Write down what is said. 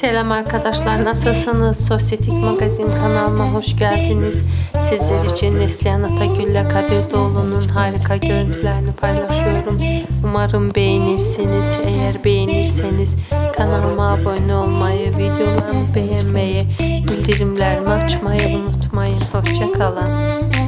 Selam arkadaşlar nasılsınız? Sosyetik Magazin kanalıma hoş geldiniz. Sizler için Neslihan Atagül ile Kadir Doğulu'nun harika görüntülerini paylaşıyorum. Umarım beğenirsiniz. Eğer beğenirseniz kanalıma abone olmayı, videolarımı beğenmeyi, bildirimlerimi açmayı unutmayın. Hoşçakalın.